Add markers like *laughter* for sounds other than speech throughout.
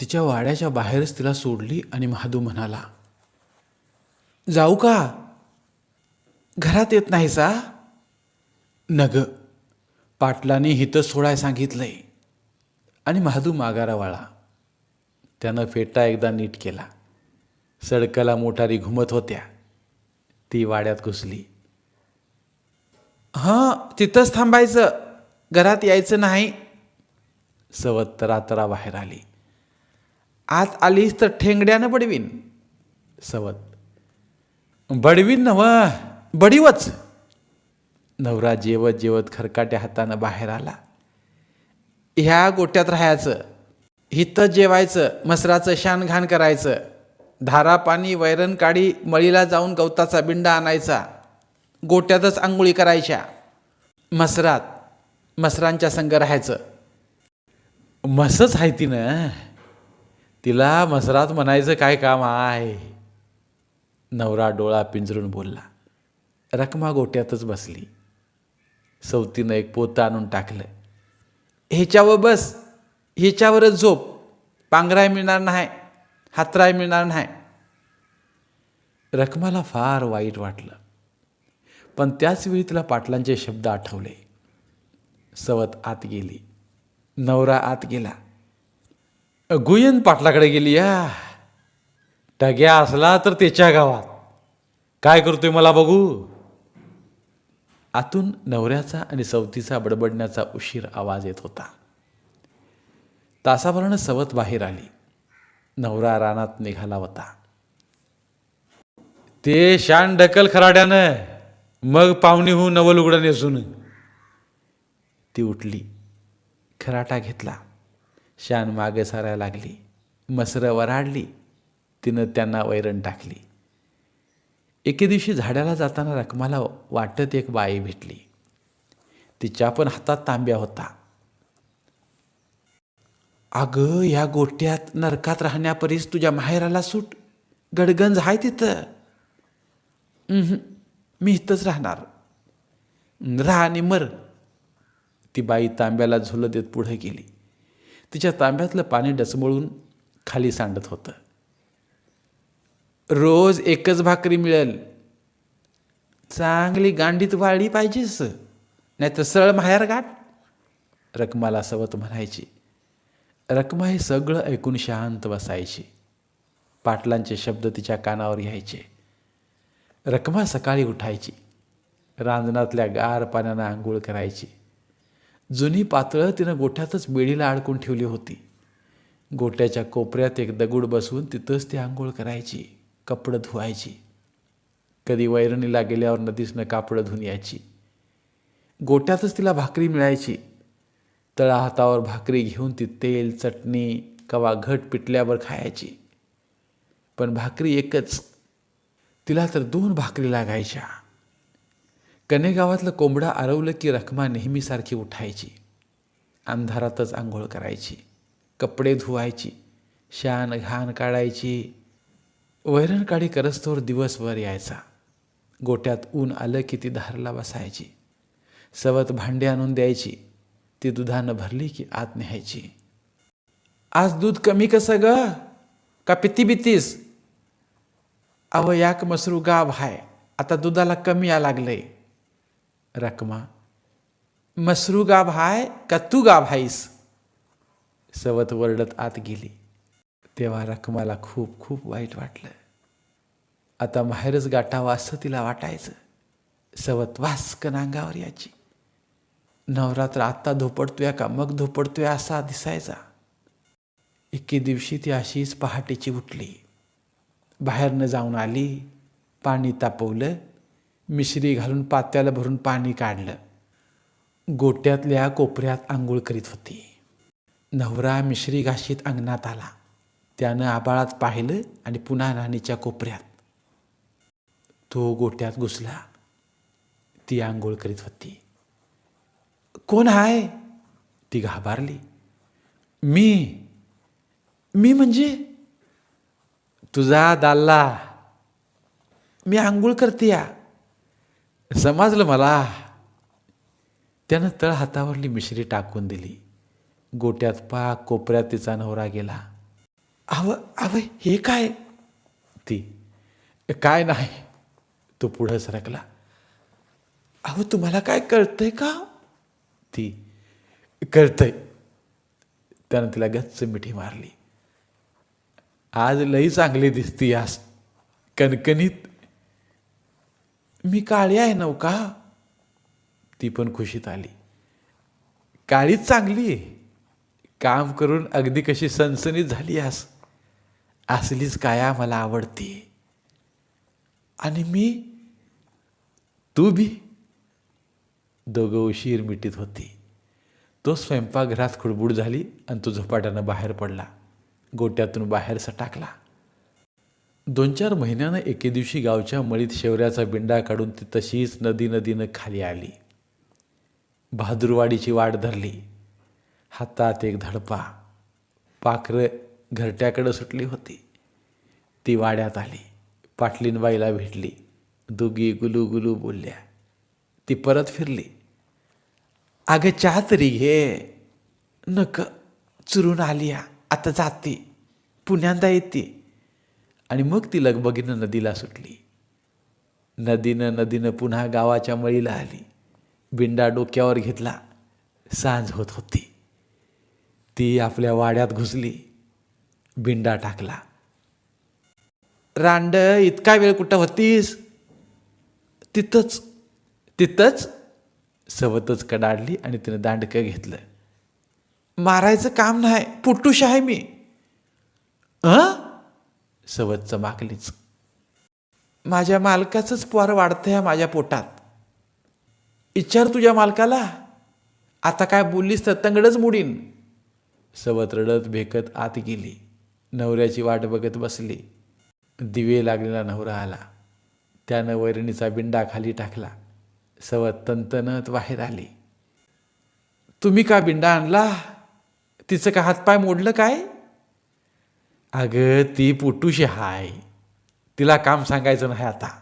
तिच्या वाड्याच्या बाहेरच तिला सोडली आणि महादू म्हणाला जाऊ का? घरात येत नाही सा नग पाटलाने हिथं सोडाय सांगितलंय. आणि महादू मागारा वाळा. त्यानं फेटा एकदा नीट केला. सडकाला मोटारी घुमत होत्या. ती वाड्यात घुसली. हां तिथंच थांबायचं. घरात यायचं नाही. सवत तरातरा बाहेर आली. आत आलीस तर ठेंगड्यानं बडवीन. सवत. बडवीन नव बडीवच. नवरा जेवत जेवत खरकाट्या हातानं बाहेर आला. ह्या गोट्यात राहायचं. हिथं जेवायचं मसराचं शान घाण करायचं. धारा पाणी वैरण काडी मळीला जाऊन गवताचा बिंडा आणायचा. गोट्यातच आंघोळी करायच्या. मसरात मसरांच्या संग राहायचं. मसच आहे ती ना तिला मसरात म्हणायचं काय काम आहे? नवरा डोळा पिंजरून बोलला रकमा गोट्यातच बसली. सवतीनं एक पोतं आणून टाकलं. ह्याच्यावर बस ह्याच्यावरच झोप. पांघराय मिळणार नाही हातराय मिळणार नाही. रकमाला फार वाईट वाटलं. पण त्याच वेळी तिला पाटलांचे शब्द आठवले. सवत आत गेली. नवरा आत गेला. गुयन पाटलाकडे गेली या टग्या असला तर त्याच्या गावात. काय करतोय मला बघू? आतून नवऱ्याचा आणि सवतीचा बडबडण्याचा उशीर आवाज येत होता. तासाभरानं सवत बाहेर आली. नवरा रानात निघाला होता. ते शान ढकल खराड्यानं. मग पाहुणी होऊन नवल उघडं नेसून ती उठली. खराटा घेतला. शान मागे सारायला लागली. मसरं वराडली. तिनं त्यांना वैरण टाकली. एके दिवशी झाडाला जाताना रकमाला वाटत एक बाई भेटली. तिच्या पण हातात तांब्या होता. अगं या गोट्यात नरकात राहण्यापरीस तुझ्या माहेराला सूट. गडगंज आहे तिथं. मी इथंच राहणार. राहा आणि मर. ती बाई तांब्याला झुलं देत पुढे गेली. तिच्या तांब्यातलं पाणी डचमळून खाली सांडत होतं. रोज एकच भाकरी मिळेल. चांगली गांडीत वाळली पाहिजेस नाही तर सरळ माहेर गाठ. रकमाला सवत म्हणायची. रकमा हे सगळं ऐकून शांत बसायची. पाटलांचे शब्द तिच्या कानावर यायचे. रकमा सकाळी उठायची. रांजणातल्या गार पाण्यानं आंघोळ करायची. जुनी पातळं तिनं गोठ्यातच बेडीला अडकून ठेवली होती. गोट्याच्या कोपऱ्यात एक दगूड बसवून तिथंच ती आंघोळ करायची कपडं धुवायची. कधी वैरणीला गेल्यावर नदीसनं कापडं धुवून यायची. गोट्यातच तिला भाकरी मिळायची. तळा हातावर भाकरी घेऊन ती तेल चटणी कवा घट पिटल्यावर खायची. पण भाकरी एकच तिला तर दोन भाकरी लागायच्या. कनेगावातलं कोंबडा आरवलं की रखमा नेहमीसारखी उठायची. अंधारातच आंघोळ करायची. कपडे धुवायची. शान घाण काढायची. वैरणकाळी करस्तोर दिवसभर यायचा. गोट्यात ऊन आलं की ती धारला बसायची. सवत भांडी आणून द्यायची. ती दुधानं भरली की आत न्यायची. आज दूध कमी कसं ग का पिती बितीस? अव याक मसरू गाव हाय. आता दुधाला कमी या लागलंय. रकमा. मसरू गाभ हाय का तू गाभ हायस? सवत वरडत आत गेली. तेव्हा रकमाला खूप खूप वाईट वाटलं. आता माहेरच गाठावं असं तिला वाटायचं. सवत वासकन अंगावर याची नवरात्र आत्ता धोपडतोय का? मग धोपडतोय असा दिसायचा. एके दिवशी ती अशीच पहाटेची उठली. बाहेरनं जाऊन आली. पाणी तापवलं. मिश्री घालून पात्याला भरून पाणी काढलं. गोट्यातल्या कोपऱ्यात आंघोळ करीत होती. नवरा मिश्री घाशीत अंगणात आला. त्यानं आबाळात पाहिलं आणि पुन्हा राणीच्या कोपऱ्यात. तो गोट्यात घुसला. ती आंघोळ करीत होती. कोण आहे? ती घाबरली. मी. मी म्हणजे? तुझा दाल्ला. मी आंघोळ करते या समजलं मला. त्यानं तळ हातावरली मिश्री टाकून दिली. गोट्यात पा कोपऱ्यात तिचा नवरा गेला. आव आव हे काय? ती काय नाही. तो पुढं सरकला. अहो तुम्हाला काय कळतंय का? ती कळतंय. त्यानं तिला गच्च मिठी मारली. आज लई चांगली दिसती आज कणकणीत. मी काळी आहे नव का? ती पण खुशीत आली. काळीच चांगली आहे. काम करून अगदी कशी सनसनीत झाली आस असलीच काया मला आवडते. आणि मी? तू बी? दोघं उशीर मिटीत होती. तो स्वयंपाकघरात खुडबुड झाली आणि तो झपाट्यानं बाहेर पडला. गोट्यातून बाहेर सटाकला दोन चार महिन्यानं एके दिवशी गावच्या मळीत शेवऱ्याचा बिंडा काढून ती तशीच नदी नदीनं खाली आली. बहादूरवाडीची वाट धरली. हातात एक धडपा. पाखरं घरट्याकडं सुटली होती. ती वाड्यात आली. पाटलीनबाईला भेटली. दोघी गुलू गुलू बोलल्या. ती परत फिरली. अगं चहा तरी घे. नक चुरून आली आता जाते. पुण्यांदा येते. आणि मग ती लगबगीनं नदीला सुटली. नदीनं नदीनं पुन्हा गावाच्या मळीला आली. बिंडा डोक्यावर घेतला. सांज होत होती. ती आपल्या वाड्यात घुसली. बिंडा टाकला. रांड इतका वेळ कुठं होतीस? तिथंच तिथंच सवतच कडाडली आणि तिनं दांडकं घेतलं. मारायचं काम नाही. पुट्टूश आहे मी. अं? सवत चमाकलीच माझ्या मालकाचंच पोर वाढतंय माझ्या पोटात. इच्छार तुझ्या मालकाला? आता काय बोललीस तर तंगडच मुडीन. सवत रडत भेकत आत गेली. नवऱ्याची वाट बघत बसली. दिवे लागलेला नवरा आला. त्यानं वैरणीचा बिंडा खाली टाकला. सवत तंतनत बाहेर आली. तुम्ही का बिंडा आणला? तिचं का हातपाय मोडलं काय? अगं ती पुटूशी हाय. तिला काम सांगायचं नाही आता.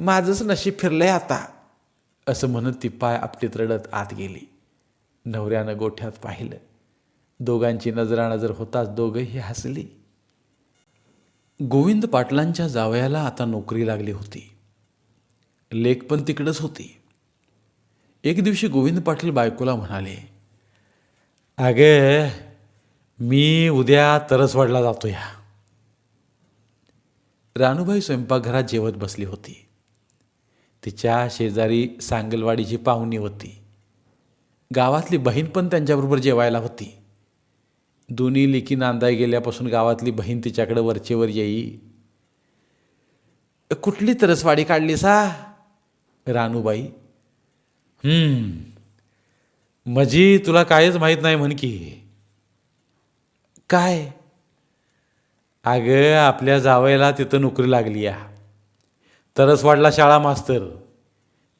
माझंच नशीब फिरलंय आता असं म्हणत ती पाय आपटीत रडत आत गेली. नवऱ्यानं गोठ्यात पाहिलं. दोघांची नजरानजर होताच दोघंही हसली. गोविंद पाटलांच्या जावयाला आता नोकरी लागली होती. लेख पण तिकडंच होती. एक दिवशी गोविंद पाटील बायकोला म्हणाले अगं मी उद्या तरसवाडला जातो या रानूबाई स्वयंपाकघरात जेवत बसली होती. तिच्या शेजारी सांगलवाडीची पाहुणी होती. गावातली बहीण पण त्यांच्याबरोबर जेवायला होती. दोन्ही लेकी नांदाय गेल्यापासून गावातली बहीण तिच्याकडे वरचेवर येई. कुठली तरसवाडी काढली सा रानूबाई मजी तुला कायच माहीत नाही म्हण की. काय? अगं आपल्या जावयाला तिथं नोकरी लागली या. तरसवाडला शाळा मास्तर.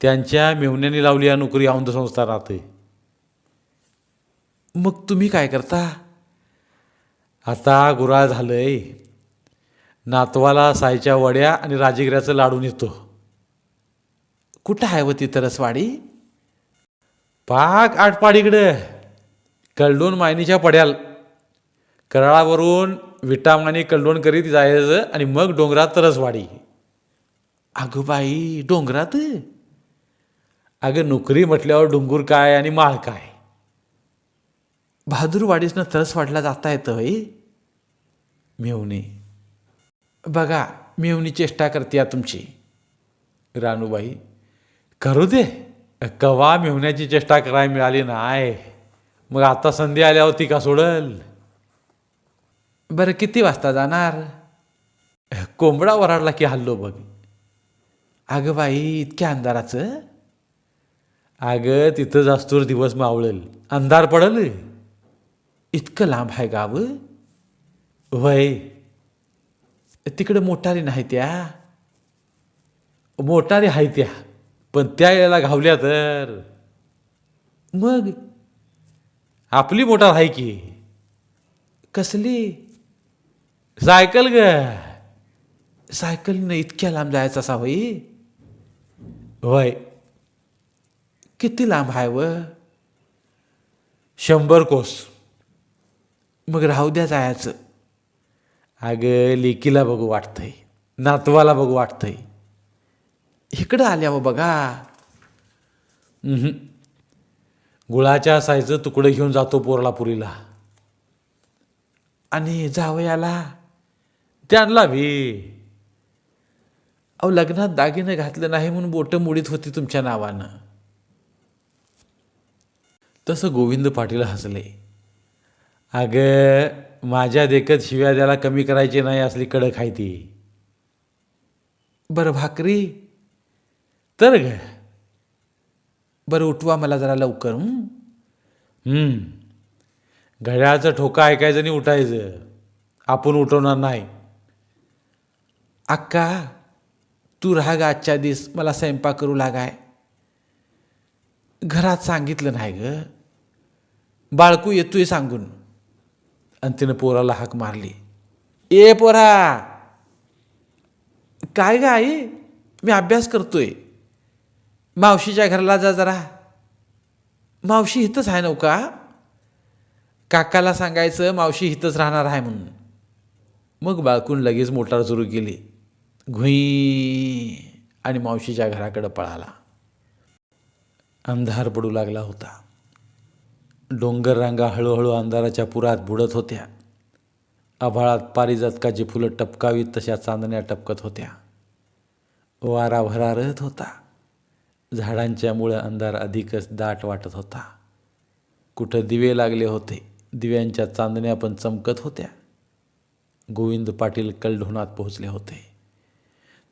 त्यांच्या मेवण्याने लावली या नोकरी औंध संस्थानात मग तुम्ही काय करता? आता गुराळ झालंय. नातवाला सायच्या वड्या आणि राजगिऱ्याचं लाडून येतो कुठं आहे व ती तरसवाडी? पाक आटपाडीकडं कलडून मायनीच्या पड्याल. कराळावरून विटामाने कलडोण करीत जायचं आणि मग डोंगरात तरसवाडी अगं बाई डोंगरात? अगं नोकरी म्हटल्यावर डोंगूर काय आणि माळ काय? बहादूरवाडीसनं तरसवाडला जाता येतं बाई. मेवणी. बघा मेवणी चेष्टा करते तुमची. रानूबाई करू दे. कवा मेवण्याची चेष्टा करायला मिळाली नाही. मग आता संधी आल्या होती का सोडल? बरं किती वाजता जाणार? कोंबडा वराडला की हल्लो बघ. अगं बाई इतक्या अंधाराचं? अगं तिथं जास्तूर दिवस मावळल. अंधार पडल? इतकं लांब आहे गाव? वय. तिकडे मोटारी नाही त्या. मोटारी आहे त्या पण त्या याला घावल्या तर. मग? आपली मोटार आहे की? कसली? सायकल ग. सायकलनं इतक्या लांब जायचं असा होई. वय किती लांब आहे व? शंभर कोस. मग राहू द्या जायचं. अगं लेकीला बघू वाटतंय. नातवाला बघू वाटतंय. इकडं आल्यावर बघा. गुळाच्या असायचं तुकडं घेऊन जातो पोरलापुरीला आणि जावयाला. त्यांना भी अहो लग्नात दागिनं घातलं नाही म्हणून बोटं मुडीत होती तुमच्या नावानं. तसं गोविंद पाटील हसले. अगं माझ्या देखत शिव्या द्याला कमी करायची नाही असली कडक आहे ती. बरं भाकरी? तर ग बरं उठवा मला जरा लवकर हं? घड्याळाचं ठोका ऐकायचं आणि उठायचं. आपण उठवणार नाही. अक्का तू राहा ग आजच्या दिस मला स्वयंपाक करू लागाय. घरात सांगितलं नाही ग. बाळकू येतोय सांगून. आणि तिनं पोराला हाक मारली. ए पोरा काय ग आई? मी अभ्यास करतोय. मावशीच्या घराला जा जरा. मावशी इथंच आहे नौका काकाला सांगायचं मावशी इथंच राहणार आहे म्हणून. मग बाळकून लगेच मोटार सुरू केली. घुई आणि मावशीच्या घराकडं पळाला. अंधार पडू लागला होता. डोंगर रांगा हळूहळू अंधाराच्या पुरात बुडत होत्या. आभाळात पारिजातकाची फुलं टपकावीत तशा चांदण्या टपकत होत्या. वारा भरारत होता. झाडांच्या मुळं अंधार अधिकच दाट वाटत होता. कुठं दिवे लागले होते दिव्यांच्या चांदण्या पण चमकत होत्या. गोविंद पाटील कलढोणात पोहोचले होते.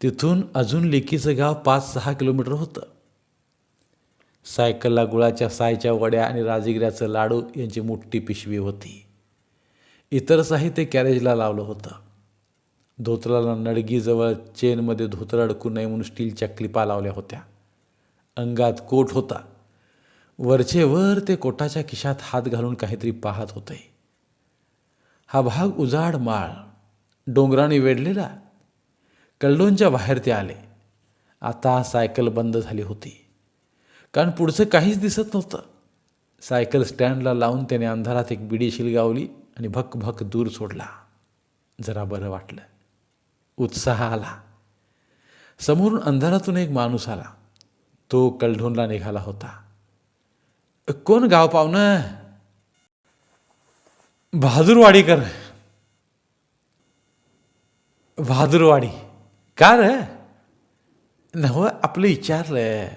तिथून अजून लेकीचं गाव पाच सहा किलोमीटर होतं. सायकलला गुळाच्या सायच्या वड्या आणि राजगिऱ्याचं लाडू यांची मोठी पिशवी होती. इतर साहित्य कॅरेजला लावलं होतं. धोतराला नडगीजवळ चेनमध्ये धोतर अडकू नये म्हणून स्टीलच्या क्लिपा लावल्या होत्या. अंगात कोट होता. वरचेवर ते कोटाच्या खिशात हात घालून काहीतरी पाहत होते. हा भाग उजाड माळ. डोंगराने वेढलेला कल्डोनच्या बाहेर ते आले. आता सायकल बंद झाली होती. कारण पुढचं काहीच दिसत नव्हतं. सायकल स्टँडला लावून त्याने अंधारात एक बिडी शिलगावली आणि भक भक दूर सोडला. जरा बरं वाटलं. उत्साह आला. समोरून अंधारातून एक माणूस आला. तो कलढोनला निघाला होता. कोण गाव पाहुणं? बहादूरवाडीकर बहादूरवाडी. का र नव आपलं विचारलं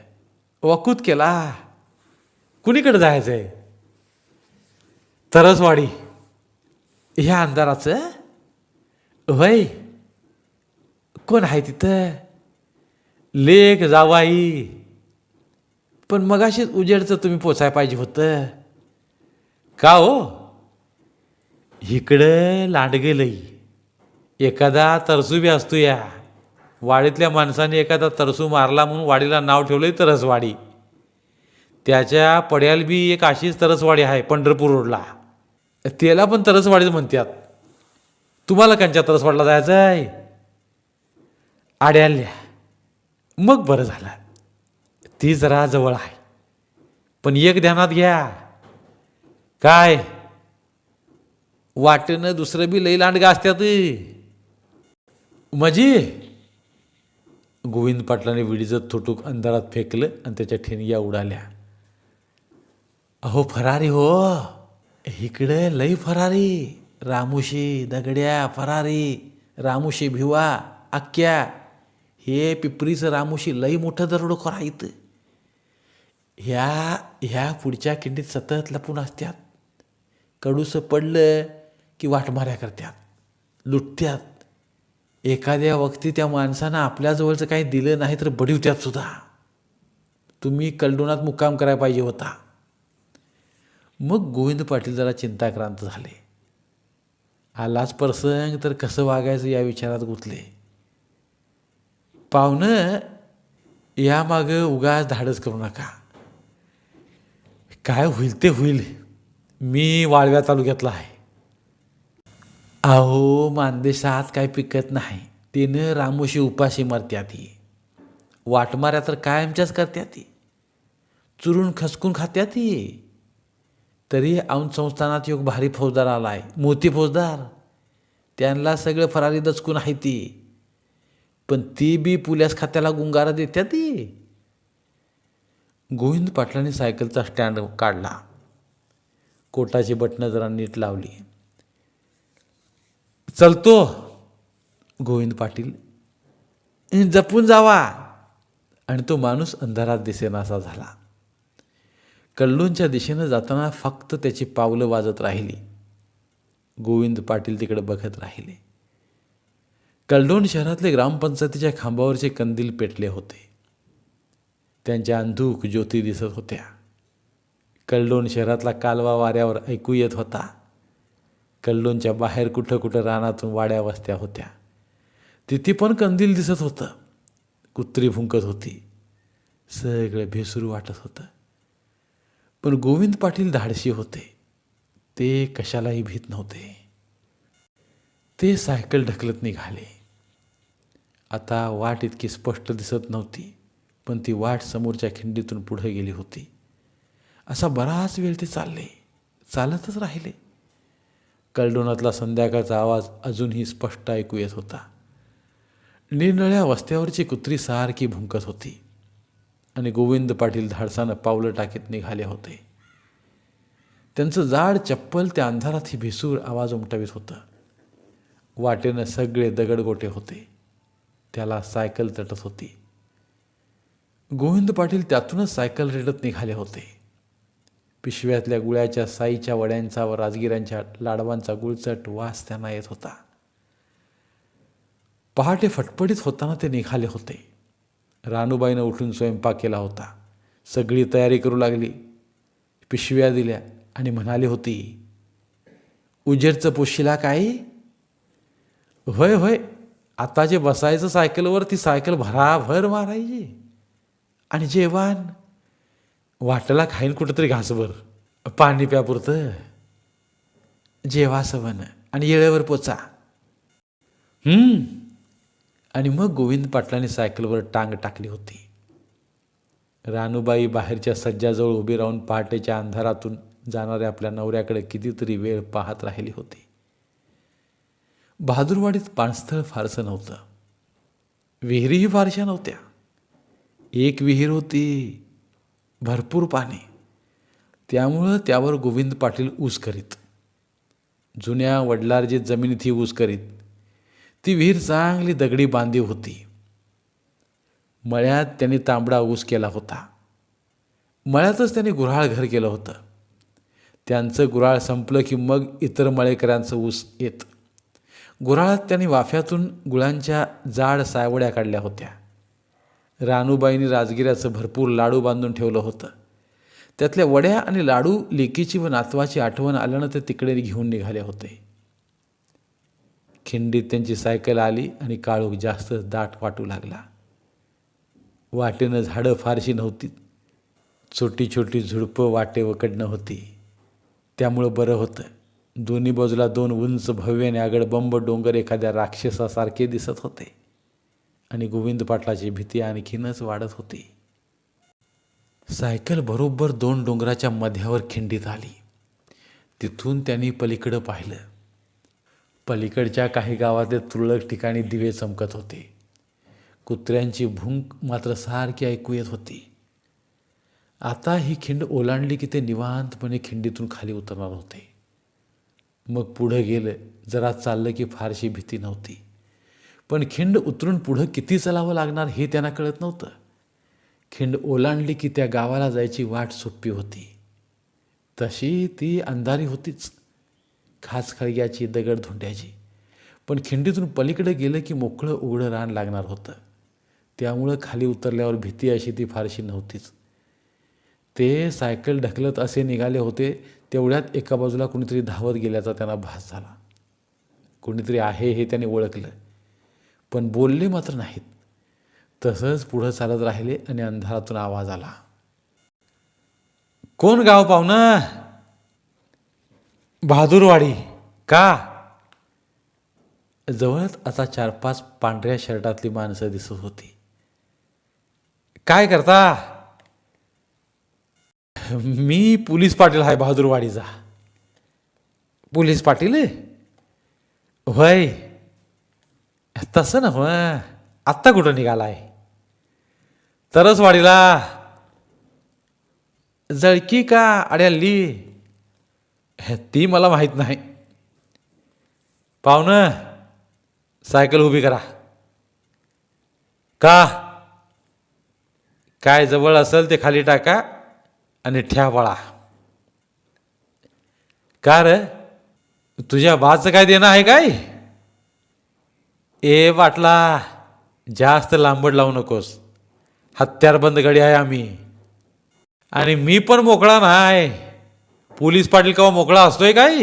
वकूत केला. कुणीकडे आहे तरसवाडी. ह्या अंधाराचं? वय कोण आहे तिथं? लेख जावाई. पण मगाशीच उजेडचं तुम्ही पोचाय पाहिजे होतं. का हो? इकडं लांडगेलई एखादा तरसू बी असतो या वाडीतल्या माणसाने एखादा तरसू मारला म्हणून वाडीला नाव ठेवलंय तरसवाडी. त्याच्या पड्याला बी एक अशीच तरसवाडी आहे पंढरपूर रोडला. त्याला पण तरसवाडीच म्हणतात. तुम्हाला कांच्या तरसवाडला जायचं आहे? आड्याल्या. मग बरं झालं. ती जरा जवळ आहे. पण एक ध्यानात घ्या. काय? वाटेनं दुसरं बी लई लांडगा असत्यात. म्हणजे गोविंद पाटलाने विडीचं थोटूक अंधारात फेकलं आणि त्याच्या ठेणग्या उडाल्या. अहो फरारी हो. इकडे लई फरारी. रामुशी दगड्या फरारी. रामुशी भिवा अक्क्या. हे पिपरीचं रामुशी लई मोठं दरोडखोर आहेत. ह्या ह्या पुढच्या खिंडीत सतत लपून असत्यात. कडूसं पडलं की वाटमाऱ्या करत्यात. लुटत्यात. एखाद्या वक्ती त्या माणसानं आपल्याजवळचं काही दिलं नाही तर बडिवत्यात सुद्धा. तुम्ही कलडोनात मुक्काम करायला पाहिजे होता. मग गोविंद पाटील जरा चिंताक्रांत झाले. आलाच प्रसंग तर कसं वागायचं या विचारात गुंतले. पाहुणं यामागं उगाच धाडस करू नका. काय होईल ते होईल. मी वाळव्या तालुक्यातला आहे. अहो मानदेशात काय पिकत नाही. तिनं रामोशी उपाशी मरत्या ती वाटमाऱ्या तर कायमच्याच करत्या ती चुरून खसकून खात्या ती तरी औंध संस्थानात एक भारी फौजदार आला आहे मोती फौजदार. त्यांना सगळं फरारी दचकून आहे ती. पण ती बी पुल्यास खात्याला गुंगारा देत्या ती गोविंद पाटलांनी सायकलचा स्टँड काढला. कोटाची बटणं जरा नीट लावली. चलतो गोविंद पाटील जपून जावा. आणि तो माणूस अंधारात दिसेनासा झाला. कल्लूंच्या दिशेनं जाताना फक्त त्याची पावलं वाजत राहिली. गोविंद पाटील तिकडे बघत राहिले. कल्डोन शहरातले ग्रामपंचायतीच्या खांबावरचे कंदील पेटले होते. त्यांच्या अंधूक ज्योती दिसत होत्या. कल्लोन शहरातला कालवा वाऱ्यावर ऐकू येत होता. कल्लोनच्या बाहेर कुठं कुठं रानातून वाड्या वस्त्या होत्या. तिथे पण कंदील दिसत होतं. कुत्री फुंकत होती. सगळं भेसरू वाटत होतं. पण गोविंद पाटील धाडशी होते. ते कशालाही भीत नव्हते. ते सायकल ढकलत निघाले. आता वाट इतकी स्पष्ट दिसत नव्हती पण ती वाट समोरच्या खिंडीतून पुढे गेली होती. असा बराच वेळ ते चालले. चालतच राहिले. कलडोनातला संध्याकाळचा आवाज अजूनही स्पष्ट ऐकू येत होता. निरनिळ्या वस्त्यावरची कुत्री सारखी भुंकत होती आणि गोविंद पाटील धाडसानं पावलं टाकीत निघाले होते. त्यांचं जाड चप्पल त्या अंधारात ही भिसूर आवाज उमटवीत होतं. वाटेनं सगळे दगडगोटे होते. त्याला सायकल तटत होती. गोविंद पाटील त्यातूनच सायकल रेडत निघाले होते. पिशव्यातल्या गुळ्याच्या साईच्या वड्यांचा व राजगिरांच्या लाडवांचा गुळचट वास त्यांना येत होता. पहाटे फटफटीत होताना ते निघाले होते. रानूबाईनं उठून स्वयंपाक केला होता. सगळी तयारी करू लागली. पिशव्या दिल्या आणि म्हणाली होती उजेडचं पोशीला काय होय होय आता जे बसायचं सायकलवर ती सायकल भराभर मारायची. आणि जेवण? वाटला खाईन कुठंतरी घासभर. पाणी प्यापुरतं जेवा सवन आणि येळेवर पोचा. आणि मग गोविंद पाटलांनी सायकलवर टांग टाकली होती. रानूबाई बाहेरच्या सज्जाजवळ उभी राहून पहाटेच्या अंधारातून जाणाऱ्या आपल्या नवऱ्याकडे कितीतरी वेळ पाहत राहिली होती. बहादूरवाडीत पाणस्थळ फारसं नव्हतं. विहिरीही फारशा नव्हत्या. एक विहीर होती भरपूर पाणी. त्यामुळं त्यावर गोविंद पाटील ऊस करीत. जुन्या वडलार्जित जमिनीत ही ऊस करीत. ती विहीर चांगली दगडी बांधीव होती. मळ्यात त्यांनी तांबडा ऊस केला होता. मळ्यातच त्यांनी गुऱ्हाळ घर केलं होतं. त्यांचं गुऱ्हाळ संपलं की मग इतर मळेकरांचं ऊस येत. गुऱ्हाळात त्यांनी वाफ्यातून गुळांच्या जाड सायवड्या काढल्या होत्या. रानूबाईंनी राजगिऱ्याचं भरपूर लाडू बांधून ठेवलं होतं. त्यातल्या वड्या आणि लाडू लेकीची व नातवाची आठवण आल्यानं ते तिकडे घेऊन निघाले होते. खिंडीत त्यांची सायकल आली आणि काळोख जास्त दाट वाटू लागला. वाटेनं झाडं फारशी नव्हती. छोटी छोटी झुडपं वाटेवकडनं होती. त्यामुळं बरं होतं. दोन्ही बाजूला दोन उंच भव्य आणि आगडबंब डोंगर एखाद्या राक्षसासारखे दिसत होते. आणि गोविंद पाटलाची भीती आणखीनच वाढत होती. सायकल बरोबर दोन डोंगराच्या मध्यावर खिंडीत आली. तिथून त्यांनी पलीकडं पाहिलं. पलीकडच्या काही गावातले तुरळक ठिकाणी दिवे चमकत होते. कुत्र्यांची भुंक मात्र सारखी ऐकू येत होती. आता ही खिंड ओलांडली की ते निवांतपणे खिंडीतून खाली उतरणार होते. मग पुढं गेलं जरा चाललं की फारशी भीती नव्हती. पण खिंड उतरून पुढं किती चालावं लागणार हे त्यांना कळत नव्हतं. खिंड ओलांडली की त्या गावाला जायची वाट सोपी होती. तशी ती अंधारी होतीच. खास खळग्याची दगडधोंड्याची पण खिंडीतून पलीकडे गेलं की मोकळं उघडं रान लागणार होतं. त्यामुळं खाली उतरल्यावर भीती अशी ती फारशी नव्हतीच. ते सायकल ढकलत असे निघाले होते तेवढ्यात एका बाजूला कुणीतरी धावत गेल्याचा त्यांना भास झाला. कुणीतरी आहे हे त्याने ओळखलं. पण बोलले मात्र नाहीत. तसंच पुढं चालत राहिले आणि अंधारातून आवाज आला. कोण गाव पाहुणं? बहादूरवाडी. का? जवळच आता चार पाच पांढऱ्या शर्टातली माणसं दिसत होती. काय करता? मी पोलीस पाटील आहे बहादूरवाडीचा. पोलीस पाटील? व्हय तसं ना हो. आत्ता कुठं निघालाय? तरच वाडीला जळकी का अड्याल्ली ती मला माहीत नाही. पाहुणं सायकल उभी करा. का? काय जवळ असेल ते खाली टाका आणि ठ्या पळा का रे? तुझ्या बाचं काय देणं आहे काय? ए वाटला जास्त लांबड लावू नकोस. हत्यारबंद गडी आहे आम्ही. आणि मी पण मोकळा नाही. पोलीस पाटील केव्हा मोकळा असतोय काय?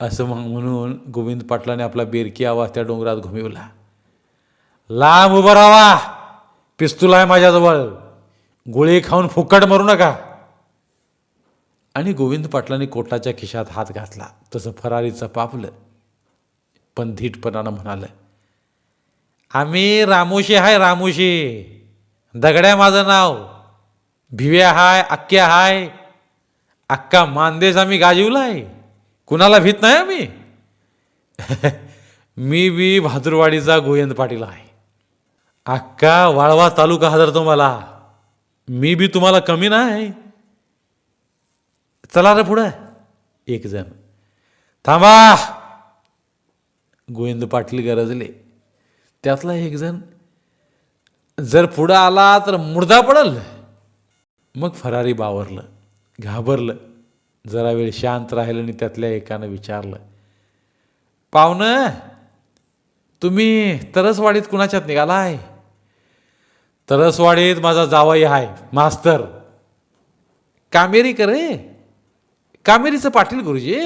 असं मग म्हणून गोविंद पाटलाने आपला बेरकी आवाज त्या डोंगरात घुमिवला. लांब उभं राहा. पिस्तूल आहे माझ्याजवळ. गोळी खाऊन फुकट मारू नका. आणि गोविंद पाटलाने कोटाच्या खिशात हात घातला. तसं फरारीचं पापलं. पण धीटपणानं म्हणालं आम्ही रामोशी हाय रामोशी. दगड्या माझं नाव. भिव्या हाय अक्क्या हाय. अक्का मानदेश आम्ही गाजीवला आहे कुणाला भीत नाही आम्ही? *laughs* मी बी भादुरवाडीचा गोविंद पाटील आहे. अक्का वाळवा तालुका हजरतो मला. मी बी तुम्हाला कमी नाही. चला रे पुढं. एक जण. थांबा. गोविंद पाटील गरजले. त्यातला एकजण जर पुढं आला तर मुर्दा पडल. मग फरारी बावरलं घाबरलं जरा वेळ शांत राहिलं आणि त्यातल्या एकानं विचारलं पाहुणं तुम्ही तरसवाडीत कुणाच्यात निघाला आहे तरसवाडीत माझा जावाई आहे मास्तर. कामेरी करे कामेरीचं पाटील गुरुजी.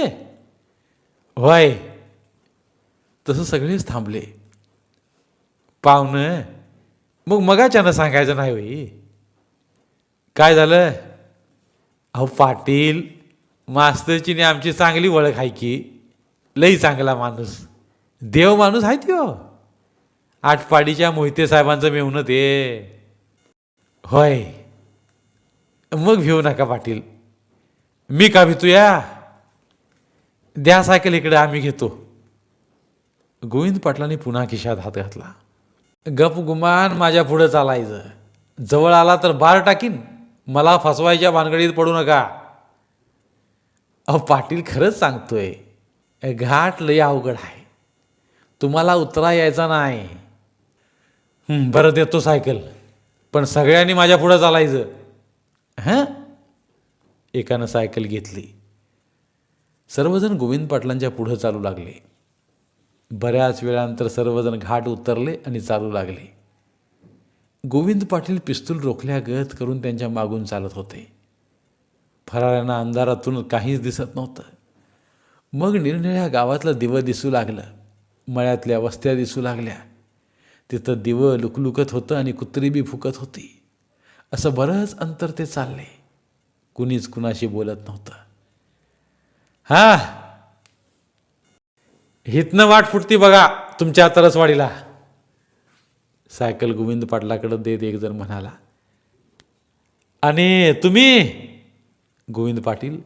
होय. तसं सगळेच थांबले. पाहुणं मग मगाच्यानं सांगायचं नाही होई काय झालं? अहो पाटील मास्तरचीने आमची चांगली ओळख आहे की. लई चांगला माणूस. देव माणूस आहे त्यो. आटपाडीच्या मोहिते साहेबांचं मेवणं ते. होय. मग भिवू नका पाटील. मी का भितूया? द्या सायकल इकडे आम्ही घेतो. गोविंद पाटलांनी पुन्हा खिशात हात घातला. गप गुमान माझ्या पुढं चालायचं. जवळ आला तर बार टाकीन. मला फसवायच्या भानगडीत पडू नका. अहो पाटील खरंच सांगतोय घाट लय अवघड आहे. तुम्हाला उतरा यायचा नाही. बरं देतो सायकल पण सगळ्यांनी माझ्या पुढं चालायचं. हां? एकानं सायकल घेतली. सर्वजण गोविंद पाटलांच्या पुढं चालू लागले. बऱ्याच वेळानंतर सर्वजण घाट उतरले आणि चालू लागले. गोविंद पाटील पिस्तूल रोखल्यागत करून त्यांच्या मागून चालत होते. फराऱ्यांना अंधारातून काहीच दिसत नव्हतं. मग निरनिळ्या गावातलं दिवं दिसू लागलं. मळ्यातल्या वस्त्या दिसू लागल्या. तिथं दिवं लुकलुकत होतं आणि कुत्री बी फुकत होती. असं बरंच अंतर ते चालले. कुणीच कुणाशी बोलत नव्हतं. हा! हितनं वाट फुटती बघा तुमच्या तरसवाडीला. सायकल गोविंद पाटलाकडं देत एक जण म्हणाला आणि तुम्ही गोविंद पाटील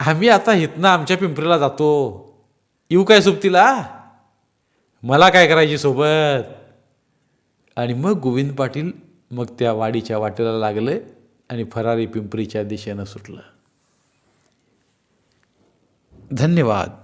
आम्ही आता हितनं आमच्या पिंपरीला जातो. येऊ काय सुप्तीला? मला काय करायची सोबत? आणि मग गोविंद पाटील मग त्या वाडीच्या वाटेला लागले आणि फरारी पिंपरीच्या दिशेनं सुटलं. धन्यवाद.